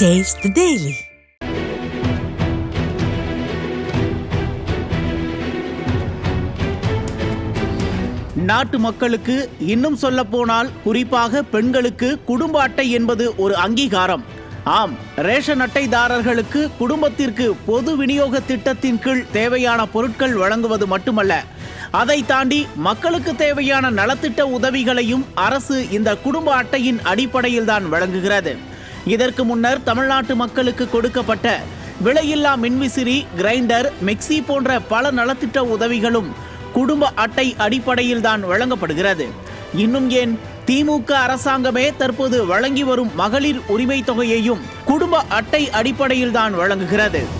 Taste the Daily. நாட்டு மக்களுக்கு இன்னும் சொல்ல போனால் குறிப்பாக பெண்களுக்கு குடும்ப அட்டை என்பது ஒரு அங்கீகாரம். ஆம் ரேஷன் அட்டைதாரர்களுக்கு குடும்பத்திற்கு பொது விநியோக திட்டத்தின் கீழ் தேவையான பொருட்கள் வழங்குவது மட்டுமல்ல. அதை தாண்டி மக்களுக்கு தேவையான நலத்திட்ட உதவிகளையும் அரசு இந்த குடும்ப அட்டையின் அடிப்படையில் தான் வழங்குகிறது. இதற்கு முன்னர் தமிழ்நாட்டு மக்களுக்கு கொடுக்கப்பட்ட விலையில்லா மின்விசிறி கிரைண்டர் மிக்சி போன்ற பல நலத்திட்ட உதவிகளும் குடும்ப அட்டை அடிப்படையில் தான் வழங்கப்படுகிறது. இன்னும் ஏன்? திமுக அரசாங்கமே தற்போது வழங்கி வரும் மகளிர் உரிமை தொகையையும் குடும்ப அட்டை அடிப்படையில் தான் வழங்குகிறது.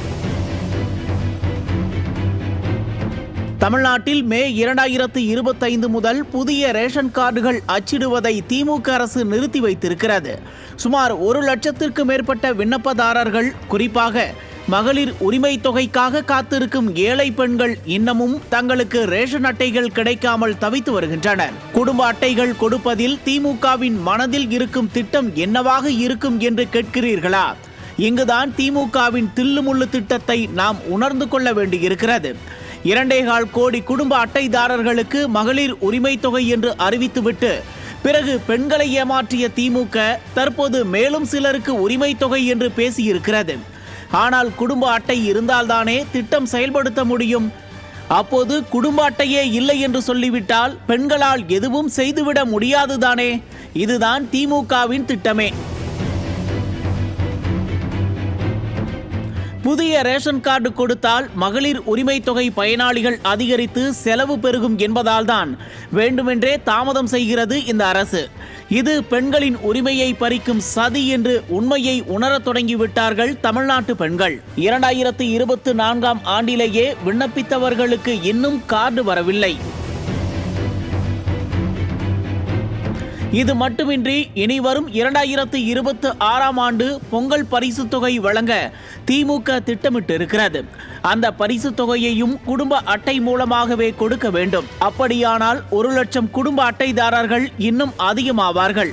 தமிழ்நாட்டில் மே இரண்டாயிரத்து இருபத்தைந்து முதல் புதிய ரேஷன் கார்டுகள் அச்சிடுவதை திமுக அரசு நிறுத்தி வைத்திருக்கிறது. சுமார் ஒரு லட்சத்திற்கு மேற்பட்ட விண்ணப்பதாரர்கள் குறிப்பாக மகளிர் உரிமை தொகைக்காக காத்திருக்கும் ஏழை பெண்கள் இன்னமும் தங்களுக்கு ரேஷன் அட்டைகள் கிடைக்காமல் தவித்து வருகின்றனர். குடும்ப அட்டைகள் கொடுப்பதில் திமுகவின் மனதில் இருக்கும் திட்டம் என்னவாக இருக்கும் என்று கேட்கிறீர்களா? இங்குதான் திமுகவின் தில்லுமுள்ளு திட்டத்தை நாம் உணர்ந்து கொள்ள வேண்டியிருக்கிறது. இரண்டேகால் கோடி குடும்ப அட்டைதாரர்களுக்கு மகளிர் உரிமை தொகை என்று அறிவித்துவிட்டு பிறகு பெண்களை ஏமாற்றிய திமுக தற்போது மேலும் சிலருக்கு உரிமை தொகை என்று பேசியிருக்கிறது. ஆனால் குடும்ப அட்டை இருந்தால்தானே திட்டம் செயல்படுத்த முடியும்? அப்போது குடும்ப அட்டையே இல்லை என்று சொல்லிவிட்டால் பெண்களால் எதுவும் செய்துவிட முடியாதுதானே? இதுதான் திமுகவின் திட்டமே. புதிய ரேஷன் கார்டு கொடுத்தால் மகளிர் உரிமை தொகை பயனாளிகள் அதிகரித்து செலவு பெருகும் என்பதால்தான் வேண்டுமென்றே தாமதம் செய்கிறது இந்த அரசு. இது பெண்களின் உரிமையை பறிக்கும் சதி என்று உண்மையை உணரத் தொடங்கிவிட்டார்கள் தமிழ்நாட்டு பெண்கள். இரண்டாயிரத்து இருபத்தி நான்காம் ஆண்டிலேயே விண்ணப்பித்தவர்களுக்கு இன்னும் கார்டு வரவில்லை. இது மட்டுமின்றி இனி வரும் இரண்டாயிரத்து இருபத்தி ஆறாம் ஆண்டு பொங்கல் பரிசு தொகை வழங்க திமுக திட்டமிட்டு இருக்கிறது அந்த பரிசு தொகையையும் குடும்ப அட்டை மூலமாகவே கொடுக்க வேண்டும். அப்படியானால் ஒரு லட்சம் குடும்ப அட்டைதாரர்கள் இன்னும் அதிகமாவார்கள்.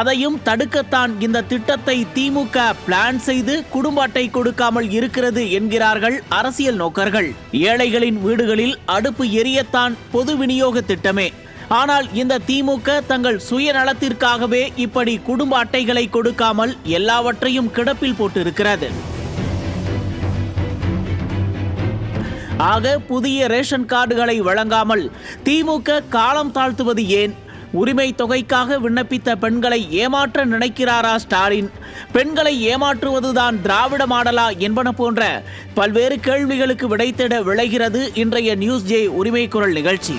அதையும் தடுக்கத்தான் இந்த திட்டத்தை திமுக பிளான் செய்து குடும்ப அட்டை கொடுக்காமல் இருக்கிறது என்கிறார்கள் அரசியல் நோக்கர்கள். ஏழைகளின் வீடுகளில் அடுப்பு எரியத்தான் பொது விநியோக திட்டமே. ஆனால் இந்த திமுக தங்கள் சுயநலத்திற்காகவே இப்படி குடும்ப அட்டைகளை கொடுக்காமல் எல்லாவற்றையும் கிடப்பில் போட்டிருக்கிறது. ஆக புதிய ரேஷன் கார்டுகளை வழங்காமல் திமுக காலம் தாழ்த்துவது ஏன்? உரிமை தொகைக்காக விண்ணப்பித்த பெண்களை ஏமாற்ற நினைக்கிறாரா ஸ்டாலின்? பெண்களை ஏமாற்றுவதுதான் திராவிட மாடலா என்பன போன்ற பல்வேறு கேள்விகளுக்கு விடைத்திட விளைகிறது இன்றைய நியூஸ் ஜே உரிமை குரல் நிகழ்ச்சி.